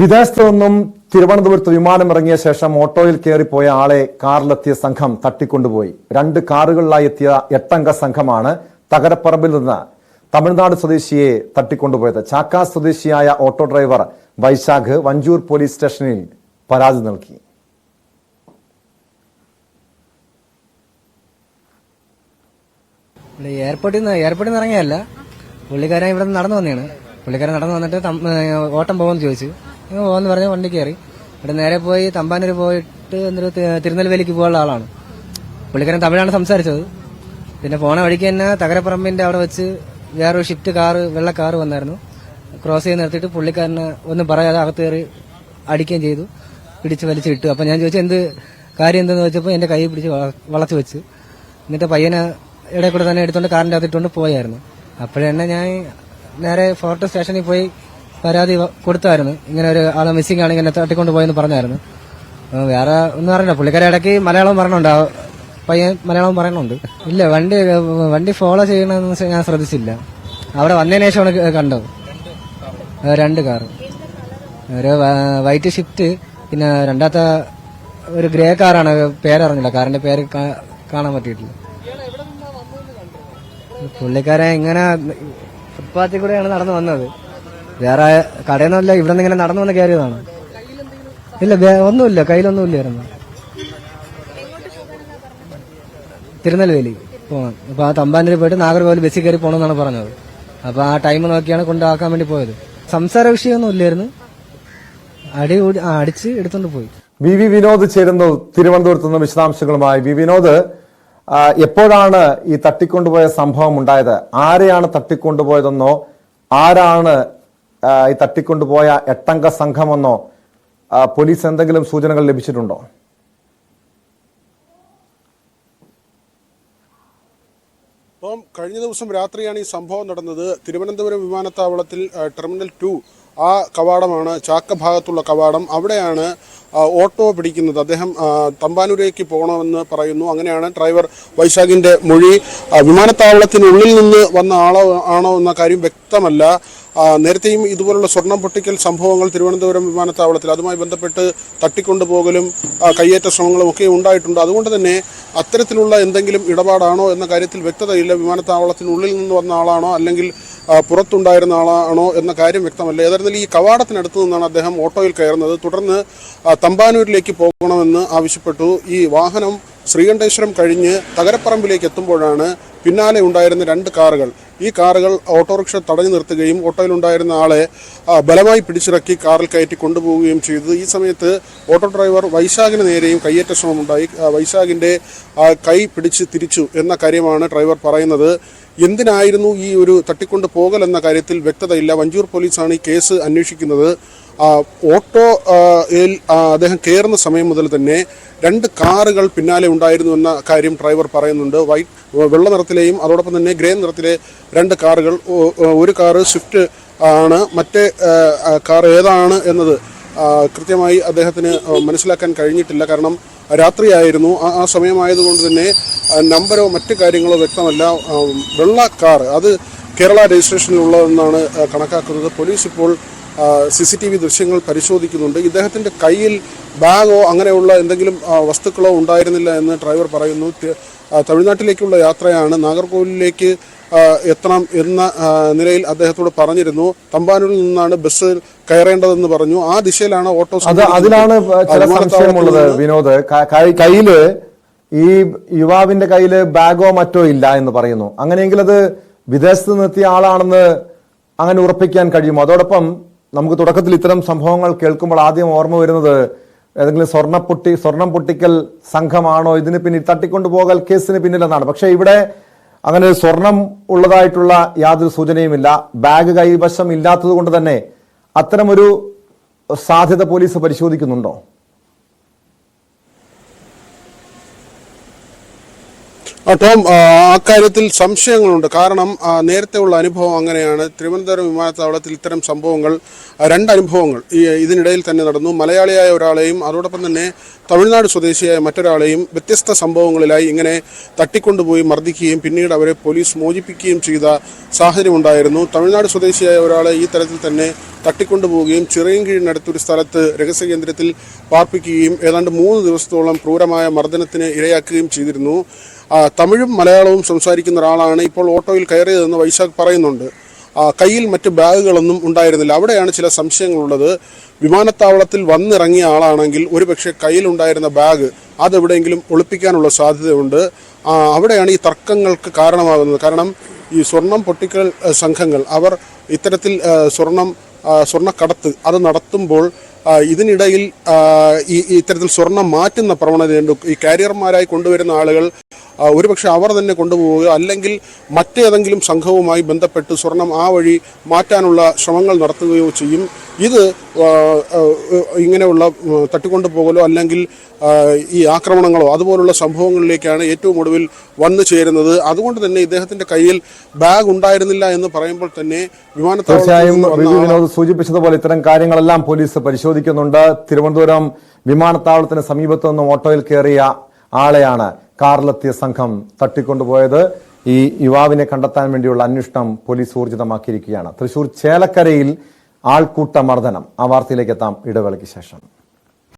വിദേശത്തു നിന്നും തിരുവനന്തപുരത്ത് വിമാനം ഇറങ്ങിയ ശേഷം ഓട്ടോയിൽ കയറിപ്പോയ ആളെ കാറിലെത്തിയ സംഘം തട്ടിക്കൊണ്ടുപോയി. രണ്ട് കാറുകളിലായി എത്തിയ എട്ടംഗ സംഘമാണ് തകരപ്പറമ്പിൽ നിന്ന് തമിഴ്നാട് സ്വദേശിയെ തട്ടിക്കൊണ്ടുപോയത്. ചാക്ക സ്വദേശിയായ auto driver Vaishakh Vanchoor police സ്റ്റേഷനിൽ പരാതി നൽകി. എയർപോർട്ടിൽ നിന്ന് എയർപോർട്ടിൽ നിന്ന് ഇറങ്ങിയല്ല പുള്ളിക്കാരൻ ഇവിടെ നടന്നു വന്നതാണ്. പുള്ളിക്കാരൻ നടന്നു വന്നിട്ട് ഓട്ടം പോകുമെന്ന് ചോദിച്ചു. പോകുമെന്ന് പറഞ്ഞ് വണ്ടി കയറി ഇവിടെ നേരെ പോയി തമ്പാനൂർ പോയിട്ട് തി- തിരുനെൽവേലിക്ക് പോകാനുള്ള ആളാണ്. പുള്ളിക്കാരൻ തമിഴാണ് സംസാരിച്ചത്. പിന്നെ പോണ വഴിക്ക് തന്നെ തകരപ്പറമ്പിന്റെ അവിടെ വെച്ച് വേറൊരു ഷിഫ്റ്റ് കാറ് വെള്ള കാറ് വന്നായിരുന്നു. ക്രോസ് ചെയ്ത് നിർത്തിയിട്ട് പുള്ളിക്കാരനെ ഒന്നും പറയാതെ അകത്ത് കയറി അടിക്കുകയും ചെയ്തു. പിടിച്ച് വലിച്ചു ഇട്ടു. അപ്പൊ ഞാൻ ചോദിച്ചു എന്ത് കാര്യം എന്തെന്ന്? വെച്ചപ്പോൾ എന്റെ കൈ പിടിച്ച് വളച്ചു വെച്ച്. എന്നിട്ട് പയ്യനെ ഇടയിൽ കൂടെ തന്നെ എടുത്തോണ്ട് കാറിന്റെ അകത്തിട്ടുകൊണ്ട് പോയായിരുന്നു. അപ്പോഴെന്നെ ഞാൻ നേരെ ഫോർട്ട് സ്റ്റേഷനിൽ പോയി പരാതി കൊടുത്തായിരുന്നു ഇങ്ങനെ ഒരു ആളെ മിസ്സിംഗ് ആണ് ഇങ്ങനെ തട്ടിക്കൊണ്ട് പോയെന്ന് പറഞ്ഞായിരുന്നു വേറെ ഒന്നും അറിയില്ല പുള്ളിക്കാരെ ഇടയ്ക്ക് മലയാളം പറയണുണ്ട് പയ്യൻ മലയാളം പറയണുണ്ട് ഇല്ല വണ്ടി വണ്ടി ഫോളോ ചെയ്യണമെന്ന് ഞാൻ ശ്രദ്ധിച്ചില്ല അവിടെ വന്നതിന് ശേഷമാണ് കണ്ടത് രണ്ട് കാറ് ഒരു വൈറ്റ് ഷിഫ്റ്റ് പിന്നെ രണ്ടാമത്തെ ഒരു ഗ്രേ കാറാണ് പേരറിഞ്ഞില്ല കാറിന്റെ പേര് കാണാൻ പറ്റിയിട്ടില്ല പുള്ളിക്കാരൻ ഇങ്ങനെ ഫുട്പാത്തിൽ കൂടെയാണ് നടന്നു വന്നത് വേറെ കടയിൽ നിന്നല്ല ഇവിടെ നിന്ന് ഇങ്ങനെ നടന്നു വന്ന് കയറിയതാണ്. ഇല്ല ഒന്നുമില്ല കയ്യിലൊന്നും ഇല്ലായിരുന്നു തിരുനെൽവേലി പോകാൻ അപ്പൊ ആ തമ്പാനൂർ പോയിട്ട് നാഗർകോവിൽ ബസ്സിൽ കയറി പോകണമെന്നാണ് പറഞ്ഞത്. അപ്പൊ ആ ടൈം നോക്കിയാണ് കൊണ്ടാക്കാൻ വേണ്ടി പോയത്. സംസാര വിഷയമൊന്നും ഇല്ലായിരുന്നു. അടി അടിച്ച് എടുത്തോണ്ട് പോയി. വി വി വിനോദ് ചേരുന്നു തിരുവനന്തപുരത്ത് നിന്ന് വിശദാംശങ്ങളുമായി. വി വിനോദ് എപ്പോഴാണ് ഈ തട്ടിക്കൊണ്ടുപോയ സംഭവം ഉണ്ടായത്? ആരെയാണ് തട്ടിക്കൊണ്ടുപോയതെന്നോ ആരാണ് ഈ തട്ടിക്കൊണ്ടുപോയ എട്ടംഗ സംഘമെന്നോ പോലീസ് എന്തെങ്കിലും സൂചനകൾ ലഭിച്ചിട്ടുണ്ടോ? അപ്പം കഴിഞ്ഞ ദിവസം രാത്രിയാണ് ഈ സംഭവം നടന്നത്. തിരുവനന്തപുരം വിമാനത്താവളത്തിൽ ടെർമിനൽ ടു ആ കവാടമാണ് ചാക്ക ഭാഗത്തുള്ള കവാടം. അവിടെയാണ് ഓട്ടോ പിടിക്കുന്നത്. അദ്ദേഹം തമ്പാനൂരേക്ക് പോകണമെന്ന് പറയുന്നു. അങ്ങനെയാണ് ഡ്രൈവർ വൈശാഖിന്റെ മൊഴി. വിമാനത്താവളത്തിനുള്ളിൽ നിന്ന് വന്ന ആളോ ആണോ എന്ന കാര്യം വ്യക്തമല്ല. നേരത്തെയും ഇതുപോലുള്ള സ്വർണം പൊട്ടിക്കൽ സംഭവങ്ങൾ തിരുവനന്തപുരം വിമാനത്താവളത്തിൽ അതുമായി ബന്ധപ്പെട്ട് തട്ടിക്കൊണ്ടുപോകലും കയ്യേറ്റ ശ്രമങ്ങളും ഒക്കെ ഉണ്ടായിട്ടുണ്ട്. അതുകൊണ്ട് തന്നെ അത്തരത്തിലുള്ള എന്തെങ്കിലും ഇടപാടാണോ എന്ന കാര്യത്തിൽ വ്യക്തതയില്ല. വിമാനത്താവളത്തിനുള്ളിൽ നിന്ന് വന്ന ആളാണോ അല്ലെങ്കിൽ പുറത്തുണ്ടായിരുന്ന ആളാണോ എന്ന കാര്യം വ്യക്തമല്ല. ഏതായിരുന്നാലും ഈ കവാടത്തിനടുത്ത് നിന്നാണ് അദ്ദേഹം ഓട്ടോയിൽ കയറുന്നത്. തുടർന്ന് തമ്പാനൂരിലേക്ക് പോകണമെന്ന് ആവശ്യപ്പെട്ടു. ഈ വാഹനം ശ്രീകണ്ഠേശ്വരം കഴിഞ്ഞ് തകരപ്പറമ്പിലേക്ക് എത്തുമ്പോഴാണ് പിന്നാലെ ഉണ്ടായിരുന്ന രണ്ട് കാറുകൾ. ഈ കാറുകൾ ഓട്ടോറിക്ഷ തടഞ്ഞു നിർത്തുകയും ഓട്ടോയിലുണ്ടായിരുന്ന ആളെ ബലമായി പിടിച്ചിറക്കി കാറിൽ കയറ്റി കൊണ്ടുപോവുകയും ചെയ്തു ഈ സമയത്ത് ഓട്ടോ ഡ്രൈവർ വൈശാഖിന് നേരെയും കയ്യേറ്റ ശ്രമമുണ്ടായി. വൈശാഖിന്റെ കൈ പിടിച്ച് തിരിച്ചു എന്ന കാര്യമാണ് ഡ്രൈവർ പറയുന്നത്. എന്തിനായിരുന്നു ഈ ഒരു തട്ടിക്കൊണ്ട് പോകൽ എന്ന കാര്യത്തിൽ വ്യക്തതയില്ല. വഞ്ചൂർ പോലീസാണ് ഈ കേസ് അന്വേഷിക്കുന്നത്. ഓട്ടോ അദ്ദേഹം കയറുന്ന സമയം മുതൽ തന്നെ രണ്ട് കാറുകൾ പിന്നാലെ ഉണ്ടായിരുന്നു എന്ന കാര്യം ഡ്രൈവർ പറയുന്നുണ്ട്. വൈറ്റ് വെള്ള നിറത്തിലെയും അതോടൊപ്പം തന്നെ ഗ്രേ നിറത്തിലെ രണ്ട് കാറുകൾ ഒരു കാറ് സ്വിഫ്റ്റ് ആണ് മറ്റേ കാർ ഏതാണ് എന്നത് കൃത്യമായി അദ്ദേഹത്തിന് മനസ്സിലാക്കാൻ കഴിഞ്ഞിട്ടില്ല. കാരണം രാത്രിയായിരുന്നു. ആ സമയമായതുകൊണ്ട് തന്നെ നമ്പരോ മറ്റ് കാര്യങ്ങളോ വ്യക്തമല്ല. വെള്ള കാർ അത് കേരള രജിസ്ട്രേഷനിലുള്ളതെന്നാണ് കണക്കാക്കുന്നത്. പോലീസ് ഇപ്പോൾ സി സി ടി വി ദൃശ്യങ്ങൾ പരിശോധിക്കുന്നുണ്ട്. ഇദ്ദേഹത്തിന്റെ കയ്യിൽ ബാഗോ അങ്ങനെയുള്ള എന്തെങ്കിലും വസ്തുക്കളോ ഉണ്ടായിരുന്നില്ല എന്ന് ഡ്രൈവർ പറയുന്നു. തമിഴ്നാട്ടിലേക്കുള്ള യാത്രയാണ്. നാഗർകോവിലിലേക്ക് ആ, എത്തണം എന്ന നിലയിൽ അദ്ദേഹത്തോട് പറഞ്ഞിരുന്നു. തമ്പാനൂരിൽ നിന്നാണ് ബസ് കയറേണ്ടതെന്ന് പറഞ്ഞു. ആ ദിശയിലാണ് ഓട്ടോ അത് അതിലാണ് സംശയമുള്ളത് വിനോദ്. കയ്യിൽ ഈ യുവാവിന്റെ കയ്യിൽ ബാഗോ മറ്റോ ഇല്ല എന്ന് പറയുന്നു. അങ്ങനെയെങ്കിൽ അത് വിദേശത്ത് നിന്നെത്തിയ ആളാണെന്ന് അങ്ങനെ ഉറപ്പിക്കാൻ കഴിയുമോ? അതോടൊപ്പം നമുക്ക് തുടക്കത്തിൽ ഇത്തരം സംഭവങ്ങൾ കേൾക്കുമ്പോൾ ആദ്യം ഓർമ്മ വരുന്നത് ഏതെങ്കിലും സ്വർണ പൊട്ടി സ്വർണം പൊട്ടിക്കൽ സംഘമാണോ? ഇതിന് പിന്നിൽ തട്ടിക്കൊണ്ടു പോകൽ കേസിന് പിന്നിലെന്നാണ്. പക്ഷേ ഇവിടെ അങ്ങനെ സ്വർണം ഉള്ളതായിട്ടുള്ള യാതൊരു സൂചനയുമില്ല. ബാഗ് കൈവശം ഇല്ലാത്തത് കൊണ്ട് തന്നെ അത്തരമൊരു സാധ്യത പോലീസ് പരിശോധിക്കുന്നുണ്ടോ? ടോം അക്കാര്യത്തിൽ സംശയങ്ങളുണ്ട്. കാരണം നേരത്തെ ഉള്ള അനുഭവം അങ്ങനെയാണ്. തിരുവനന്തപുരം വിമാനത്താവളത്തിൽ ഇത്തരം സംഭവങ്ങൾ രണ്ട് അനുഭവങ്ങൾ ഈ ഇതിനിടയിൽ തന്നെ നടന്നു. മലയാളിയായ ഒരാളെയും അതോടൊപ്പം തന്നെ തമിഴ്നാട് സ്വദേശിയായ മറ്റൊരാളെയും വ്യത്യസ്ത സംഭവങ്ങളിലായി ഇങ്ങനെ തട്ടിക്കൊണ്ടുപോയി മർദ്ദിക്കുകയും പിന്നീട് അവരെ പോലീസ് മോചിപ്പിക്കുകയും ചെയ്ത സാഹചര്യമുണ്ടായിരുന്നു. തമിഴ്നാട് സ്വദേശിയായ ഒരാളെ ഈ തരത്തിൽ തന്നെ തട്ടിക്കൊണ്ടുപോവുകയും ചിറയൻകീഴിനടുത്തൊരു സ്ഥലത്ത് രഹസ്യ കേന്ദ്രത്തിൽ പാർപ്പിക്കുകയും ഏതാണ്ട് മൂന്ന് ദിവസത്തോളം ക്രൂരമായ മർദ്ദനത്തിന് ഇരയാക്കുകയും ചെയ്തിരുന്നു. തമിഴും മലയാളവും സംസാരിക്കുന്ന ഒരാളാണ് ഇപ്പോൾ ഓട്ടോയിൽ കയറിയതെന്ന് വൈശാഖ് പറയുന്നുണ്ട്. കയ്യിൽ മറ്റ് ബാഗുകളൊന്നും ഉണ്ടായിരുന്നില്ല. അവിടെയാണ് ചില സംശയങ്ങളുള്ളത്. വിമാനത്താവളത്തിൽ വന്നിറങ്ങിയ ആളാണെങ്കിൽ ഒരുപക്ഷെ കയ്യിലുണ്ടായിരുന്ന ബാഗ് അതെവിടെയെങ്കിലും ഒളിപ്പിക്കാനുള്ള സാധ്യതയുണ്ട്. അവിടെയാണ് ഈ തർക്കങ്ങൾക്ക് കാരണമാകുന്നത്. കാരണം ഈ സ്വർണം പൊട്ടിക്കൽ സംഘങ്ങൾ അവർ ഇത്തരത്തിൽ സ്വർണം സ്വർണക്കടത്ത് അത് നടത്തുമ്പോൾ ഇതിനിടയിൽ ഈ ഇത്തരത്തിൽ സ്വർണം മാറ്റുന്ന പ്രവണതയുണ്ട് ഈ കാരിയർമാരായി കൊണ്ടുവരുന്ന ആളുകൾ ഒരുപക്ഷെ അവർ തന്നെ കൊണ്ടുപോവുകയോ അല്ലെങ്കിൽ മറ്റേതെങ്കിലും സംഘവുമായി ബന്ധപ്പെട്ട് സ്വർണം ആ വഴി മാറ്റാനുള്ള ശ്രമങ്ങൾ നടത്തുകയോ ചെയ്യും. ഇത് ഇങ്ങനെയുള്ള തട്ടിക്കൊണ്ടു പോകലോ അല്ലെങ്കിൽ ഈ ആക്രമണങ്ങളോ അതുപോലുള്ള സംഭവങ്ങളിലേക്കാണ് ഏറ്റവും ഒടുവിൽ വന്നു ചേരുന്നത്. അതുകൊണ്ട് തന്നെ ഇദ്ദേഹത്തിന്റെ കയ്യിൽ ബാഗ് ഉണ്ടായിരുന്നില്ല എന്ന് പറയുമ്പോൾ തന്നെ വിമാനത്താവളം സൂചിപ്പിച്ചതുപോലെ ഇത്തരം കാര്യങ്ങളെല്ലാം പോലീസ് പരിശോധിക്കുന്നുണ്ട്. തിരുവനന്തപുരം വിമാനത്താവളത്തിന് സമീപത്ത് നിന്ന് ഓട്ടോയിൽ കയറിയ ആളെയാണ് കാറിലെത്തിയ സംഘം തട്ടിക്കൊണ്ടുപോയത്. ഈ യുവാവിനെ കണ്ടെത്താൻ വേണ്ടിയുള്ള അന്വേഷണം പോലീസ് ഊർജിതമാക്കിയിരിക്കുകയാണ്. തൃശൂർ ചേലക്കരയിൽ ആൾക്കൂട്ട മർദ്ദനം ആ വാർത്തയിലേക്ക് എത്താം. ഇടവേളയ്ക്ക് ശേഷം.